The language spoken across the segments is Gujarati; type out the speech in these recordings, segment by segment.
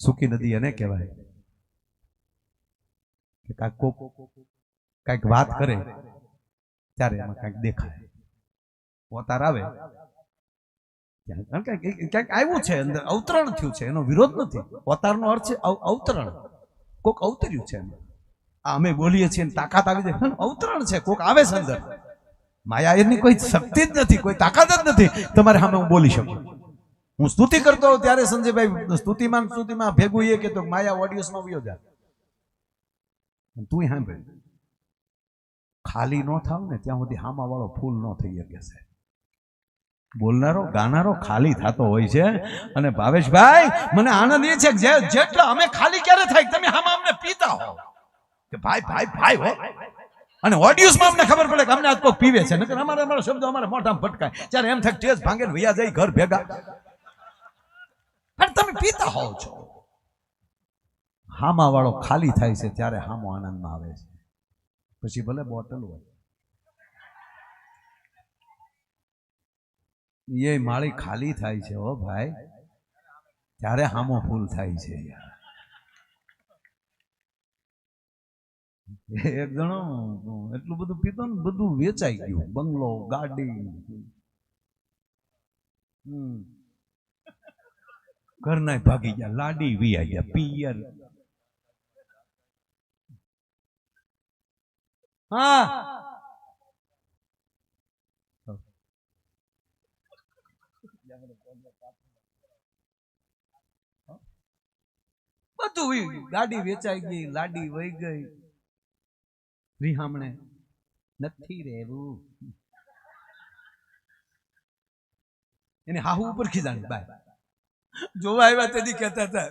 સૂકી નદી એને કહેવાય. કાંઈક કોક કાંઈક વાત કરે, ત્યારે એમાં કાંઈક દેખાય. પોતાર આવે. ક્યાંક આવ્યું છે, અંદર અવતરણ થયું છે, એનો વિરોધ નથી. પોતારનો અર્થ છે અવતરણ. કોક અવતર્યું છે આ અમે બોલીએ છીએ તાકાત આવી જાય. અવતરણ છે, કોક આવે છે અંદર. માયા એની કોઈ શક્તિ જ નથી, કોઈ તાકાત જ નથી. તમારે સામે હું બોલી શકું? હું સ્તુતિ કરતો હોઉં ત્યારે સંજયભાઈ સ્તુતિમાં સ્તુતિમાં ભેગું એ કે માયા ઓડિયન્સમાં વયો જા. તું સાંભળ. ખાલી ન થાવ ને ત્યાં સુધી હામા વાળો ફૂલ ન થઈ શકે છે બોલનારો, ગાનારો ખાલી થતો હોય છે. અને ભાવેશભાઈ, મને આનંદ એ છે કે જેટલા અમે ખાલી ક્યારે થાય તમે હામાં અમને પીતા હો? કે ભાઈ ભાઈ ભાઈ હો. અને ઓડિયન્સમાં અમને ખબર પડે કે અમને આજ કોઈ પીવે છે. નકર અમારે અમારા શબ્દો અમારે મોઢામાં ફટકાય ત્યારે એમ થાય ટેસ્ટ ભાંગે વૈયા જાય, ઘર ભેગા. પણ તમે પીતા હોવ છો. હામા વાળો ખાલી થાય છે ત્યારે હામો આનંદમાં આવે છે. પછી ભલે બોટલ હોય. એ માળી ખાલી થાય છે હો ભાઈ. ત્યારે હામો ફૂલ થાય છે એક જણો, એટલું બધું પીતો ને બધું વેચાઈ ગયું. બંગલો, ગાડી. હમ. ઘરના ભાગી ગયા, લાડી વી ગયા, પિયર. હા. બધું વી. ગાડી વેચાઈ ગઈ, લાડી વહી ગઈ. રિહામણે નથી રહેવું. એને હાહુ ઉપર ખીજાણી બાય. જોવા આવ્યા તેથી કહેતા હતા,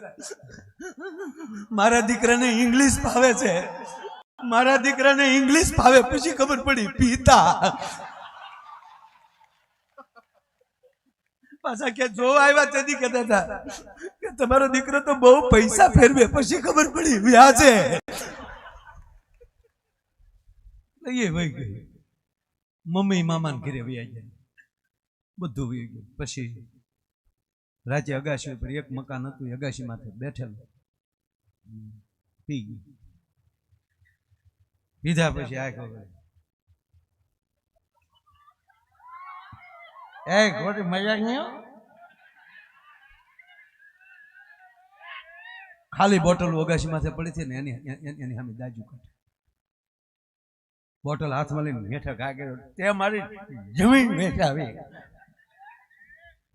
મારા દીકરાને ઇંગ્લિશ ભાવે છે. મારા દીકરાને ઇંગ્લિશ ભાવે પછી ખબર પડી, પિતા. પાછા કે જોવા આવ્યા તેથી કહેતા હતા, કે તમારો દીકરો તો બહુ પૈસા ફેરવે, પછી ખબર પડી વ્યાજે લઈએ વહી ગઈ મમ્મી મામાને ઘરે વ્યા ગયા. બધું વહી ગયું. પછી રાજ્ય અગાશી ઉપર એક મકાન હતું અગાશી માથે બેઠેલું. પી ગયું. પીધા પછી આ ખબર. એ ખોટી મજાક નહીં ખાલી બોટલ અગાશી માથે પડી છે ને એની એની- સામે દાજુ કાઢે. બોટલ હાથમાં લઈને હેઠા કાગે તે મારી જમીન બેઠા આવી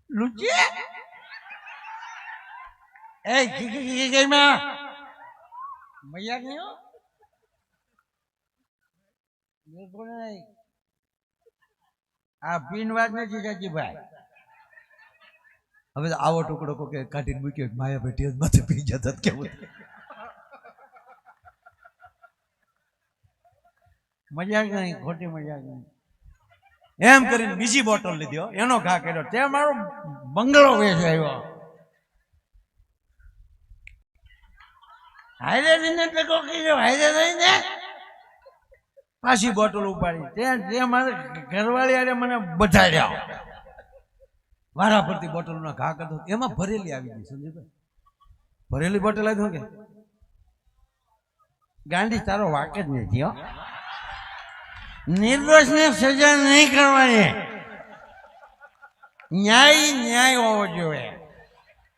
લુચી એ બિલકુલ નહીં આ પીન વાત નથી ભાઈ. હવે આવો ટુકડો કોકે કાઢીને મૂક્યો માયા બેઠી માથે પી જતા કેવું મજાક નહીં, ખોટી મજાક નહીં. એમ કરીને બીજી બોટલ લીધી એનો ઘા કર્યો. તે મારો બંગલો વેચાયો હાઈલે ને ટકો કર્યો હાઈલે રહીને પાછી બોટલ ઉપાડી. તે તે મારે ઘરવાળી આરે મને બધાડ્યા. વારા પરથી બોટલનો ઘા કરતો એમાં ભરેલી આવી ગઈ, સંજયભાઈ. ભરેલી બોટલ આવી કે ગાંધી તારો વાક જ નથી હો નિર્દોષને સજા નહીં કરવાની. ન્યાય ન્યાય હોવો જોઈએ.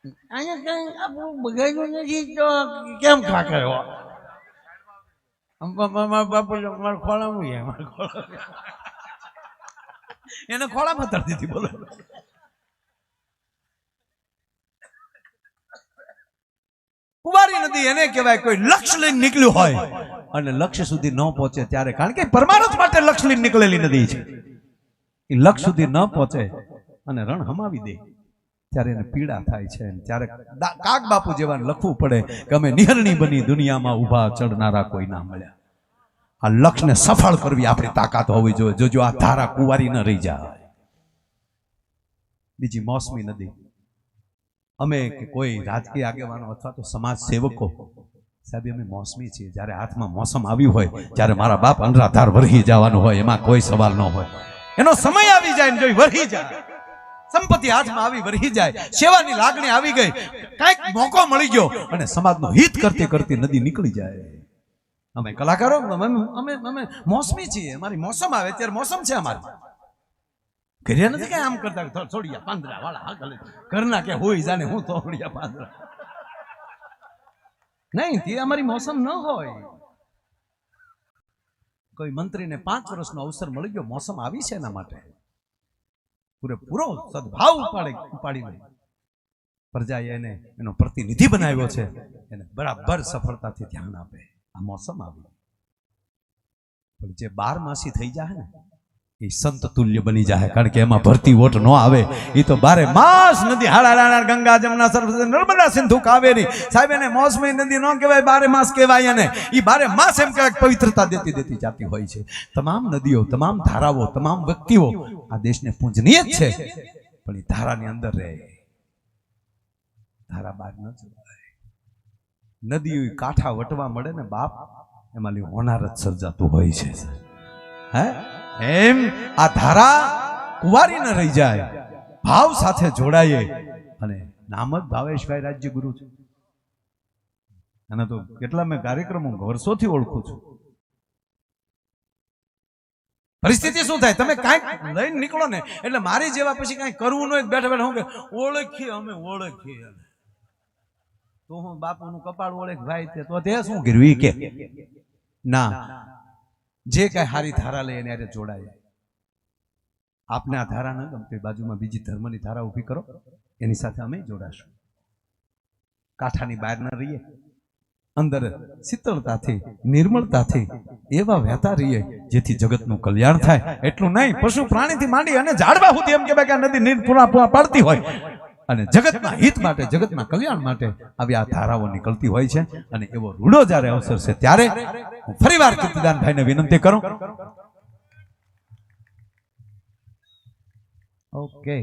અહીંયા કઈ આપણું બગાડ્યું નથી તો કેમ ખા કર્યો મારા ખોળા એને ખોળામાં દીધી, બોલો. કુવારી નદી એને કહેવાય કોઈ લક્ષ્ય લઈને નીકળ્યું હોય અને લક્ષ્ય સુધી ન પહોંચે ત્યારે, કારણ કે પરમાનંદ માટે લક્ષ્ય લઈને નીકળેલી નદી છે. એ લક્ષ્ય સુધી ન પહોંચે અને રણ હમાવી દે. ત્યારે એને પીડા થાય છે ત્યારે કાક બાપુ જેવાને લખવું પડે કે અમે નિહરણી બની દુનિયામાં ઊભા ચડનારા કોઈ ના મળ્યા. આ લક્ષ્યને સફળ કરવી આપણી તાકાત હોવી જોઈએ. જોજો, આ ધારા કુંવારી ન રહી જાય. બીજી મોસમી નદી. અમે કોઈ રાજકીય આગેવાનો અથવા તો સમાજ સેવકો, સાહેબ, અમે મોસમી છીએ. જ્યારે હાથમાં મોસમ આવ્યું હોય, ત્યારે મારા બાપ અનરાધાર વરહી જવાનું હોય. એમાં કોઈ સવાલ ન હોય. એનો સમય આવી જાય જોઈ વરહી જાય. સંપત્તિ હાથમાં આવી વરહી જાય, સેવાની લાગણી આવી ગઈ. કાંઈક મોકો મળી ગયો અને સમાજનો હિત કરતી કરતી નદી નીકળી જાય. અમે કલાકારો, અમે અમે મોસમી છીએ, અમારી મોસમ આવે ત્યારે મોસમ છે અમારી. ઘરે નથી કઈ આમ કરતા છોડિયા પાંદડા વાળા આગળ ઘરના કે હોય જાને હું થોડિયા પાંદરા નહીં, તે અમારી મોસમ ન હોય. કોઈ મંત્રીને પાંચ વર્ષનો અવસર મળી ગયો, મોસમ આવી છે એના માટે. પૂરેપૂરો સદભાવ ઉપાડે ઉપાડી લઈ પ્રજાએ એને, એનો પ્રતિનિધિ બનાવ્યો છે. એને બરાબર સફળતાથી ધ્યાન આપે. આ મોસમ આવી પણ જે બાર માસી થઈ જાય ને, એ સંત તુલ્ય બની જાય કારણ કે એમાં ભરતી વોટ ન આવે. એ તો બારે માસ નદી હાડા હાડા ગંગા, જમના સરસ્વતી નર્મદા, સિંધુ, કાવેરી. સાહેબ, એને મોસમી નદી ન કહેવાય, બારે માસ કહેવાય એને. એ બારે માસ એમ કહેવાય પવિત્રતા દેતી દેતી જાતી હોય છે. તમામ નદીઓ, તમામ ધારાઓ, તમામ વ્યક્તિઓ આ દેશને પૂજનીય જ છે. પણ એ ધારાની અંદર રહે. ધારા બહાર ન જવાય. નદીઓ કાંઠા વટવા મળે ને બાપ એમાં હોનાર જ સર્જાતું હોય છે હે? એમ આ ધારા કુવારી ન રહી જાય. ભાવ સાથે જોડાઈએ. અને નામ જ ભાવેશભાઈ રાજ્ય ગુરુ છે. અને તો કેટલા મેં કાર્યક્રમો વર્ષોથી ઓળખું છું. પરિસ્થિતિ શું થાય? તમે કાંઈક લઈને નીકળો ને, એટલે મારી જેવા પછી કાંઈ કરવું નહીં બેઠા બેઠા હું કે, ઓળખીએ અમે, ઓળખીએ તો હું બાપુનું કપાળ ઓળખ, ભાઈ તે, તો તે શું કર્યું? કે, ના, જે કઈ હારી ધારા લઈ એને જોડાય. આપને આ ધારા ન ગમતી બાજુમાં બીજી ધર્મની ધારા ઊભી કરો, એની સાથે અમે જોડાશું. કાંઠાની બહાર ન રહીએ. અંદર શીતળતાથી, નિર્મળતાથી એવા વહેતા રહીએ જેથી જગતનું કલ્યાણ થાય. એટલું નહીં, પશુ પ્રાણીથી માંડી અને ઝાડવા સુધી એમ કે નદી નીર પૂરા પાડતી હોય. અને જગતના હિત માટે, જગતના કલ્યાણ માટે આવી આ ધારાઓ નીકળતી હોય છે. અને એવો રૂડો જ્યારે અવસર છે ત્યારે હું ફરી વાર કીર્તિદાનભાઈને વિનંતી કરું. ઓકે.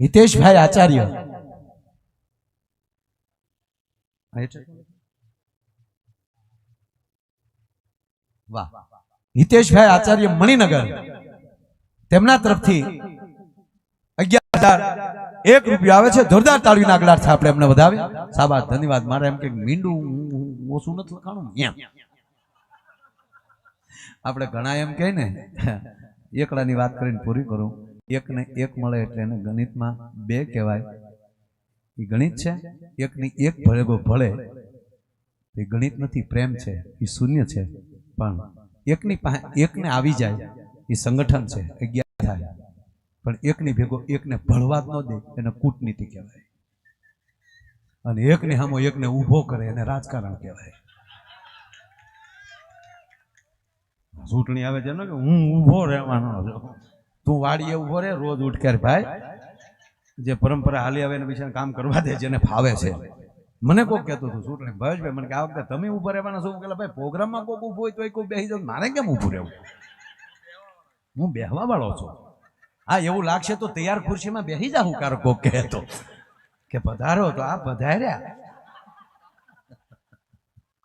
હિતેશભાઈ આચાર્ય આ એટલે? વાહ. હિતેશભાઈ આચાર્ય મણિનગર. તેમના તરફથી અગિયાર હજાર એક રૂપિયા આવે છે. જોરદાર તાળીના આગળ આપણે એમને વધાવે. સાબાદ, ધન્યવાદ. મારે એમ કે મીંડું ઓછું નથી લખાણું. એમ. આપણે ઘણા એમ કહે ને, એકડાની વાત કરીને પૂરી કરું. એક ને એક મળે એટલે એને ગણિતમાં બે કહેવાય. એ ગણિત છે? એકની એક ભળેગો ભળે. એ ગણિત નથી પ્રેમ છે એ શૂન્ય છે. પણ એકની પાસે એકને આવી જાય એ સંગઠન છે અગિયાર થાય. પણ એકની ભેગો એકને ભળવા જ ન દે એને કૂટનીતિ કહેવાય. અને એકને સામો એકને ઊભો કરે એને રાજકારણ કહેવાય. ચૂંટણી આવે છે ને કે હું ઊભો રહેવાનો છું. તું વાડીએ ઊભો રહે રોજ ઉઠકેર ભાઈ. જે પરંપરા હાલી આવે એને બિચારા કામ કરવા દે, જેને ફાવે છે. મને કોક કહેતું હતું ચૂંટણી ભાઈ મને કે, આ વખતે તમે ઊભા રહેવાના છો? કે ભાઈ, પ્રોગ્રામમાં કોક ઊભું હોય તો કોઈ બેસી જાવ. મારે કેમ ઊભું રહેવું? હું બેહવા વાળો છું. હા, એવું લાગશે તો તૈયાર ખુરશીમાં બેસી જાઉં કારો કોક કહે તો કે પધારો તો આ પધાર્યા.